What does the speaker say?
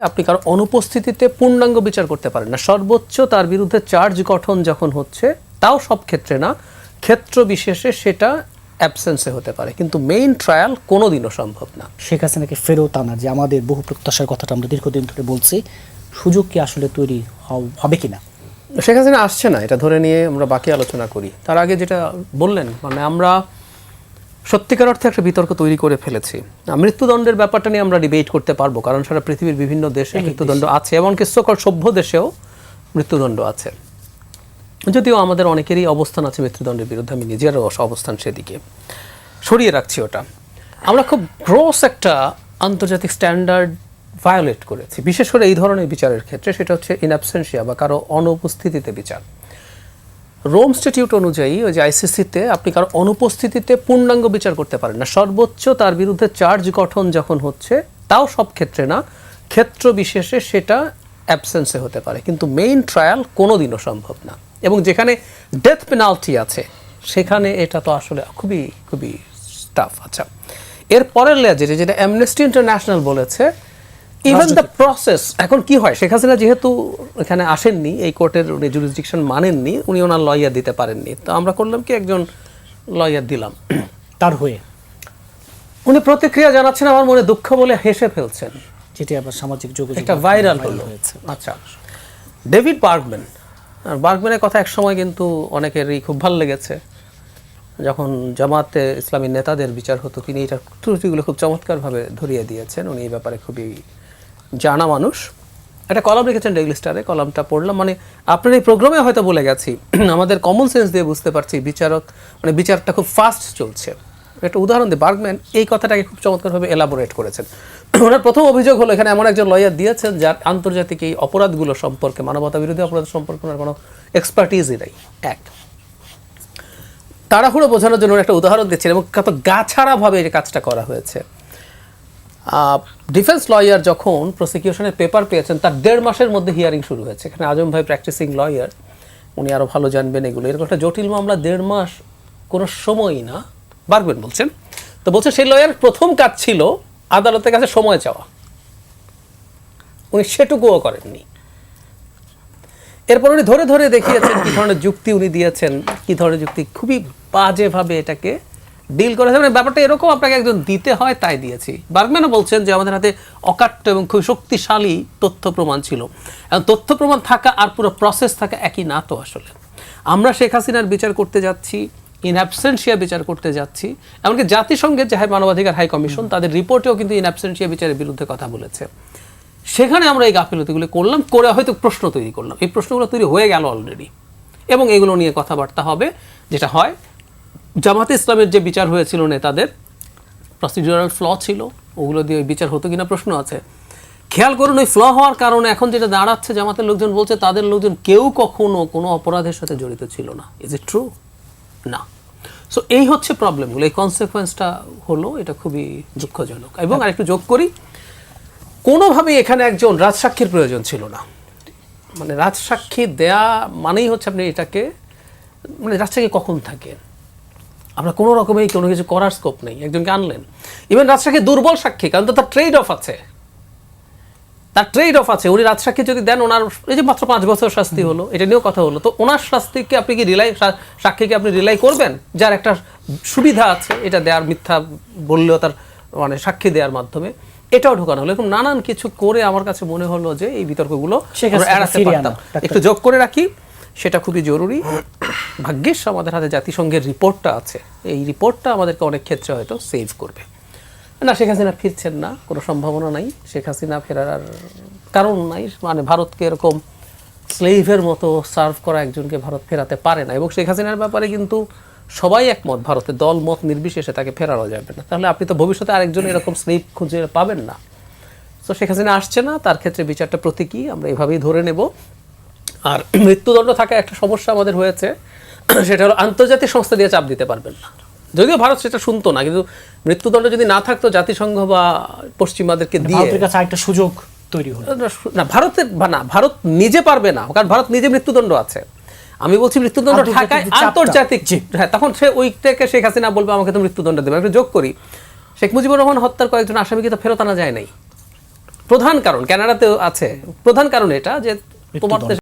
আপনি কারও অনুপস্থিতিতে পূর্ণাঙ্গ বিচার করতে পারেন না। সর্বোচ্চ তার বিরুদ্ধে চার্জ গঠন যখন হচ্ছে তাও সব ক্ষেত্রে না ক্ষেত্র বিশেষে সেটা অ্যাবসেন্সে হতে পারে। কিন্তু মেইন ট্রায়াল কোনোদিনও সম্ভব না। শেখ হাসিনাকে ফেরত আনার যে আমাদের বহু প্রত্যাশার কথাটা আমরা দীর্ঘদিন ধরে বলছি সুযোগ কি আসলে তৈরি হবে কিনা? শেখ হাসিনা আসছে না এটা ধরে নিয়ে আমরা বাকি আলোচনা করি। তার আগে যেটা বললেন মানে আমরা সত্যিকার অর্থে একটা বিতর্ক তৈরি করে ফেলেছি। মৃত্যুদণ্ডের ব্যাপারটা নিয়ে আমরা ডিবেট করতে পারব কারণ সারা পৃথিবীর বিভিন্ন দেশে মৃত্যুদণ্ড আছে এমনকি সকল সভ্য দেশেও মৃত্যুদণ্ড আছে। যদিও আমাদের অনেকেরই অবস্থান আছে মৃত্যুদণ্ডের বিরুদ্ধে আমি নিজেরও অবস্থান সেদিকে। সরিয়ে রাখছি ওটা। আমরা খুব গ্রোস একটা আন্তর্জাতিক স্ট্যান্ডার্ড ভায়োলেট করেছি। বিশেষ করে এই ধরনের বিচারের ক্ষেত্রে সেটা হচ্ছে ইন অ্যাবসেন্সিয়া বা কারও অনুপস্থিতিতে বিচার। রোম স্ট্যাটিউট অনুযায়ী ওই যে আইসিসিতে আপনি কারও অনুপস্থিতিতে পূর্ণাঙ্গ বিচার করতে পারেন না। সর্বোচ্চ তার বিরুদ্ধে চার্জ গঠন যখন হচ্ছে, তাও সব ক্ষেত্রে না, ক্ষেত্র বিশেষে সেটা অ্যাবসেন্সে হতে পারে। কিন্তু মেইন ট্রায়াল কোনোদিনও সম্ভব না। এবং যেখানে ডেথ পেনাল্টি আছে, সেখানে এটা তো আসলে খুবই খুবই টাফ আচ্ছা এর পরের যেটা যেটা অ্যামনেস্টি ইন্টারন্যাশনাল বলেছে ইভেন দ্য প্রসেস এখন কি হয়? শেখ হাসিনা যেহেতু এখানে আসেননি এই কোর্টের উনি জুরিসডিকশন মানেননি উনি ওনার লয়ার দিতে পারেননি। তো আমরা করলাম কি একজন লয়ার দিলাম। তার হয়ে। উনি প্রতিক্রিয়া জানাচ্ছেন আমার মনে দুঃখ বলে হেসে ফেলছেন। যেটি আবার সামাজিক যোগাযোগ একটা ভাইরাল হলো। আচ্ছা। ডেভিড বার্গম্যান আর বার্গম্যানের কথা একসময় কিন্তু অনেকেরই খুব ভালো লেগেছে। যখন জামাতে ইসলামী নেতাদের বিচার হতো তিনি এটা ত্রুটিগুলো খুব চমৎকারভাবে ধরিয়ে দিয়েছেন। উনি এই ব্যাপারে খুবই জানা মানুষ। একটা কলাম লিখেছেন ডেইলি স্টারে, কলামটা পড়লাম। মানে আপনার এই প্রোগ্রামে হয়তো বলে গেছি, আমাদের কমন সেন্স দিয়ে বুঝতে পারছি বিচারক মানে বিচারটা খুব ফাস্ট চলছে। একটা উদাহরণ দিই বার্গম্যান এই কথাটাকে খুব চমৎকারভাবে এলাবোরেট করেছেন। ওনার প্রথম অভিযোগ হলো, এখানে এমন একজন লয়ার দিয়েছেন যার আন্তর্জাতিক এই অপরাধগুলো সম্পর্কে মানবতা বিরোধী অপরাধ সম্পর্কে ওনার কোনো এক্সপার্টিজই নেই। এক, তাড়াহুড়ো বোঝানোর জন্য একটা উদাহরণ দিচ্ছেন এবং কত গাছাড়াভাবে এই কাজটা করা হয়েছে। ডিফেন্স লয়ার যখন প্রসিকিউশনের পেপার পেয়েছেন, তার দেড় মাসের মধ্যে হিয়ারিং শুরু হয়েছে। এখানে আজম ভাই প্র্যাকটিসিং লয়ার উনি আরও ভালো জানবেন এগুলো। এরকম একটা জটিল মামলা দেড় মাস কোনো সময়ই না। বাড়বেন বলছেন। তো বলছে, সেই লয়ার প্রথম কাজ ছিল আদালতের কাছে সময় চাওয়া। উনি সেটুকুও করেননি। এরপর উনি ধরে ধরে দেখিয়েছেন কি ধরনের যুক্তি উনি দিয়েছেন, কি ধরনের যুক্তি, খুবই বাজেভাবে এটাকে ডিল করেছে। মানে ব্যাপারটা এরকম আপনাকে একজন দিতে হয়, তাই দিয়েছি। বার্গম্যানও বলছেন যে আমাদের হাতে অকাট্য এবং খুব শক্তিশালী তথ্য প্রমাণ ছিল। এবং তথ্য প্রমাণ থাকা আর পুরো প্রসেস থাকা একই না তো আসলে। আমরা শেখ হাসিনার বিচার করতে যাচ্ছি ইন অ্যাবসেন্সিয়া বিচার করতে যাচ্ছি। এমনকি জাতিসংঘের যে মানবাধিকার হাই কমিশন, তাদের রিপোর্টেও কিন্তু ইন অ্যাবসেন্সিয়া বিচারের বিরুদ্ধে কথা বলেছে। সেখানে আমরা এই গাফিলতিগুলো করলাম, করে হয়তো প্রশ্ন তৈরি করলাম। এই প্রশ্নগুলো তৈরি হয়ে গেল অলরেডি এবং এগুলো নিয়ে কথাবার্তা হবে, যেটা হয় জামাতে ইসলামের যে বিচার হয়েছিল নেতাদের প্রসিডিউরাল ফ্ল ছিল ওগুলো দিয়ে ওই বিচার হতো কিনা প্রশ্ন আছে। খেয়াল করুন ওই ফ্ল হওয়ার কারণে এখন যেটা দাঁড়াচ্ছে জামাতের লোকজন বলছে তাদের লোকজন কেউ কখনো কোনো অপরাধের সাথে জড়িত ছিল না। ইজ ইট ট্রু না। সো এই হচ্ছে প্রবলেমগুলো এই কনসিকোয়েন্সটা হলো এটা খুবই দুঃখজনক। এবং আরেকটু যোগ করি কোনোভাবেই এখানে একজন রাজসাক্ষীর প্রয়োজন ছিল না। মানে রাজসাক্ষী দেয়া মানেই হচ্ছে আপনি এটাকে মানে রাজসাক্ষী কখন থাকে আমরা কোনো রকমেই কোনো কিছু করার স্কোপ নেই। একজনকে আনলেন। ইভেন রাজসাক্ষী দুর্বল সাক্ষী কারণ তো তার ট্রেড অফ আছে। তার ট্রেড অফ আছে। উনি রাজসাক্ষী যদি দেন ওনার এই যে মাত্র পাঁচ বছর শাস্তি হলো এটা নিয়েও কথা হলো। তো ওনার শাস্তিকে আপনি কি রিলাই সাক্ষীকে আপনি রিলাই করবেন? যার একটা সুবিধা আছে এটা দেওয়ার মিথ্যা বললেও তার মানে সাক্ষী দেওয়ার মাধ্যমে। এটাও ঢোকানো হলো। এরকম নানান কিছু করে আমার কাছে মনে হলো যে এই বিতর্কগুলো একটু যোগ করে রাখি। সেটা খুবই জরুরি। ভাগ্যিস আমাদের হাতে জাতিসংঘের রিপোর্টটা আছে। এই রিপোর্টটা আমাদেরকে অনেক ক্ষেত্রে হয়তো সেভ করবে। না, শেখ হাসিনা ফিরছেন না, কোনো সম্ভাবনা নাই। শেখ হাসিনা ফেরার আর কারণ নাই। মানে ভারতকে এরকম স্লেভের মতো সার্ভ করা একজনকে ভারত ফেরাতে পারে না। এবং শেখ হাসিনার ব্যাপারে কিন্তু সবাই একমত। ভারতের দল মত নির্বিশেষে তাকে ফেরানো যাবে না। তাহলে আপনি তো ভবিষ্যতে আরেকজন এরকম স্লেভ খুঁজে পাবেন না। তো শেখ হাসিনা আসছে না, তার ক্ষেত্রে বিচারটা প্রতীকী। আমরা এভাবেই ধরে নেব। আর মৃত্যুদণ্ড থাকা একটা সমস্যা আমাদের হয়েছে সেটা হলো আন্তর্জাতিক সংস্থা দিয়ে চাপ দিতে পারবেন না। যদিও ভারত সেটা শুনতো না কিন্তু মৃত্যুদণ্ড যদি না থাকতো জাতিসংঘ বা পশ্চিমাদেরকে দিয়ে কাছে একটা সুযোগ তৈরি হলো। না ভারতের না ভারত নিজে পারবে না কারণ ভারত নিজে মৃত্যুদণ্ড আছে। আমি বলছি মৃত্যুদণ্ড ঢাকায় আন্তর্জাতিক হ্যাঁ তখন সে ওইটাকে শেখ হাসিনা বলবে আমাকে তো মৃত্যুদণ্ড দেবে। একটা যোগ করি। শেখ মুজিবুর রহমান হত্যার কয়েকজন আসামিকে তো ফেরত আনা যায় নাই। প্রধান কারণ কানাডাতেও আছে। প্রধান কারণ এটা যে তোমার